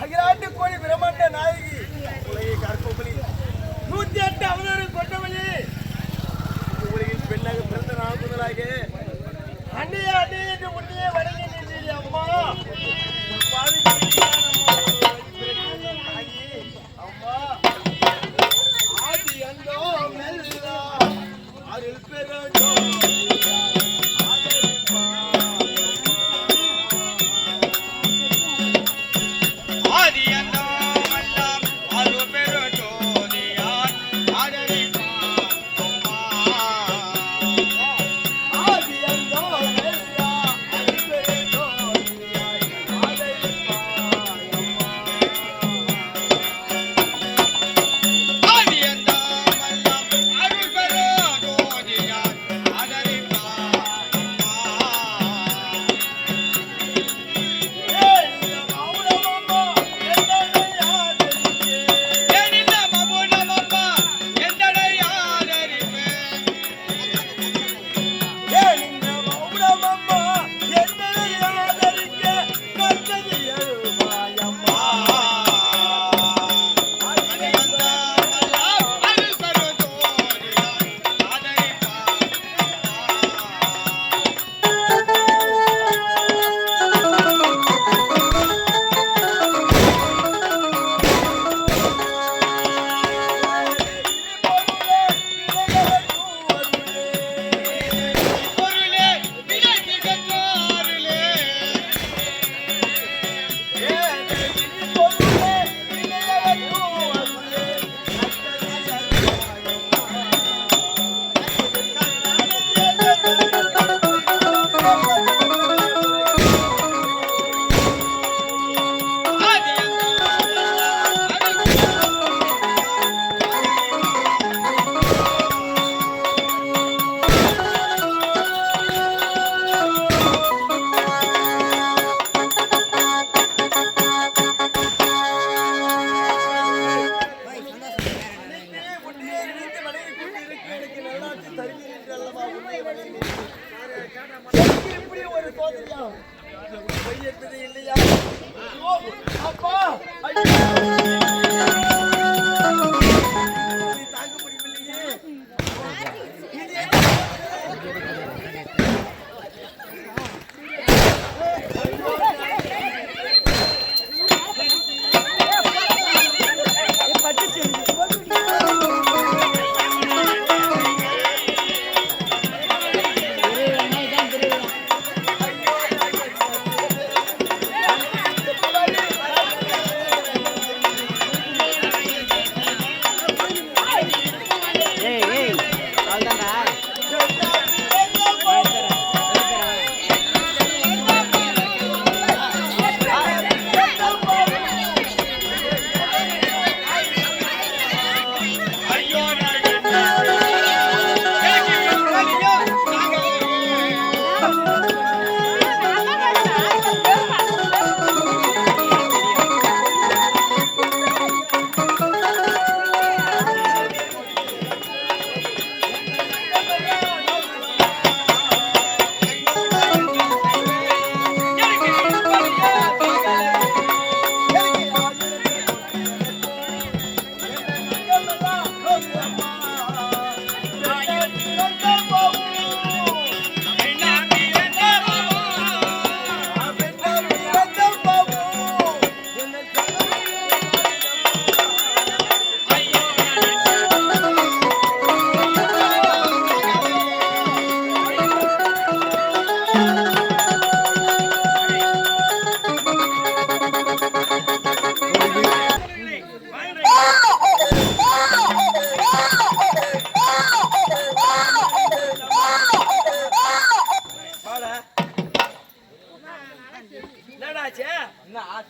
அகிலாண்டு பிரம்மாண்ட நாயகி. உலகை கற்பபலி நூத்தி எட்டு அவதாரம் கொண்டவளி இந்த பெண்ணாக பிறந்த நாள் முதலாக அண்ணையே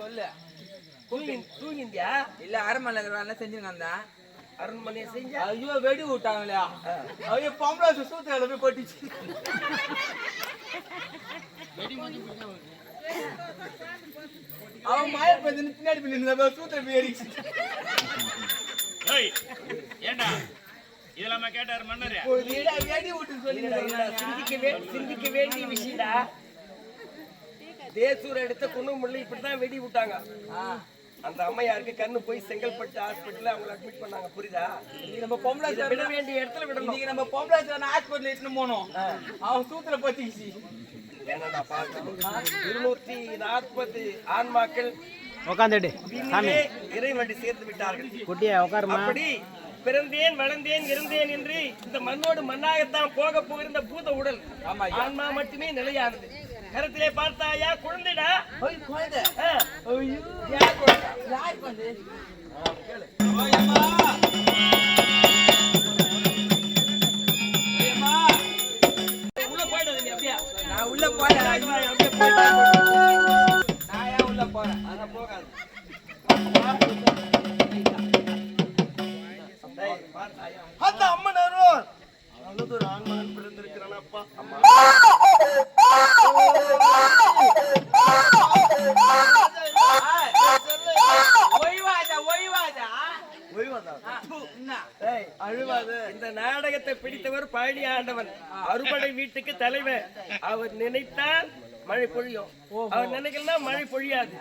சொல்லு. தூங்கி தூங்கிந்தியா இல்ல அரண்மனை வேலை செஞ்சுருங்க அரண்மனையை செஞ்ச? ஐயோ வெடி விட்டாங்களே. ஐயோ பொம்பளை சூத்திர போய் கொட்டிச்சு அவன் மாய பெஞ்சு பின்னாடி பின்னாடி சூத்திர போய் ஏறிச்சு. ஏய், ஏண்டா? இதெல்லாம கேட்டாரு மன்னரு. வீடா வெடி விட்டு சொல்லி சிந்திக்க வேண்டிய விஷயம்டா. தேசூர் எடுத்த குன்னமுள்ள இப்படிதான் வெடி விட்டாங்க. அந்த அம்மையாருக்கு கண்ணு போய் செங்கல்பட்டு ஹாஸ்பிட்டல்ல அவங்கள அட்மிட் பண்ணாங்க. புரியுதா? இன்னைக்கு நம்ம பொம்பளை இதை விட வேண்டிய இடத்துல விடணும். இன்னைக்கு நம்ம பொம்பளை சார் ஹாஸ்பிட்டல் இட்டுன்னு போனோம். அவன் சூத்துல பத்திக்கிச்சு என்னடா பார்க்கணும் இருநூத்தி நாற்பது ஆன்மாக்கள் உக்காந்துடு விண்ணிலே இறைவண்டி சேர்த்து விட்டார்கள். குட்டியா உட்காருமா அப்படி பிறந்தேன் வளர்ந்தேன் இருந்தேன் என்று இந்த மண்ணோடு மண்ணாகத்தான் போக போகிற பூத உடல். ஆன்மா மட்டுமே நிலையானது. கருத்திலே பார்த்தாயா குழந்தைடா? குழந்தை. யார் குழந்தை? நான் உள்ள போறேன். நான் ஏன் உள்ள போறேன்? அதான் போகாது? அந்த அம்மன் அருள். நல்லது ஒரு ஆண்மகன் பிறந்திருக்கிறான் அப்பா அம்மா. பிடித்தவர் பழனி ஆண்டவன். அறுபடை வீட்டுக்கு தலைவர். அவர் நினைத்தால் மழை பொழியும். அவர் நினைக்கலாம் மழை பொழியாது.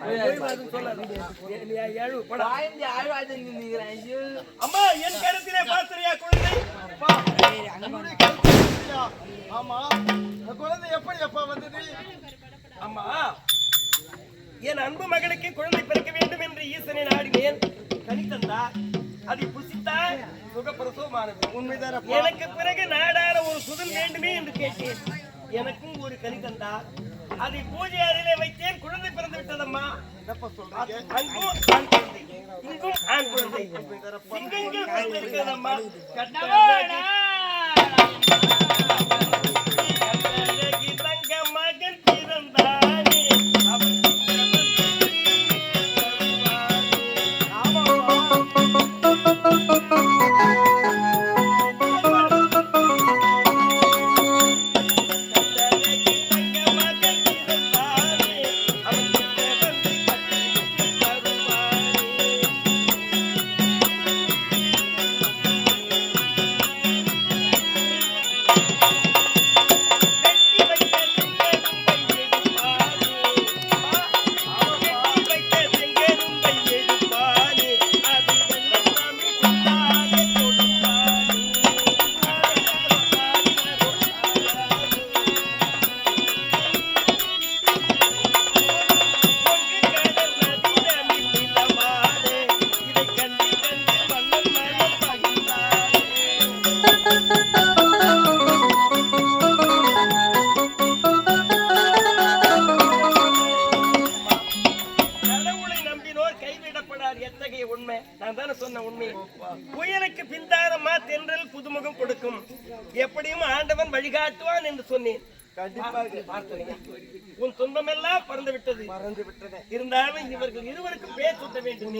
அம்மா என் கருத்திலே பாத்திரியா குழந்தை? ஆமா. குழந்தை எப்படி அப்பா வந்தது? அம்மா என் அன்பு மகளுக்கு குழந்தை பிறக்க வேண்டும் என்று ஈசனை நாடினேன். கனி அதை புசித்தால் சுகப்பிரசவமானது உண்மைதான். எனக்கு பிறகு நாடார ஒரு சுதன் வேண்டுமே என்று கேட்டேன். எனக்கும் ஒரு கனி தந்தார். அதை பூஜை அறையிலே வைத்தேன். குழந்தை பிறந்து விட்டதம்மா. அங்கும் ஆண் குழந்தை. இங்கும் ஆண் குழந்தை. சிங்கங்கள் இருக்கிறதம்மா எத்தகைய உண்மை. நான் தானே சொன்ன உண்மை புயலுக்கு பின்தாரமா தென்றல் புதுமுகம் கொடுக்கும். எப்படியும் ஆண்டவன் வழிகாட்டுவான் என்று சொன்னேன். உன் துன்பமெல்லாம் பறந்து விட்டது மறந்து விட்டதே இருந்தாலும் இவர்கள் இருவருக்கும் பேர் சுட்ட வேண்டும்.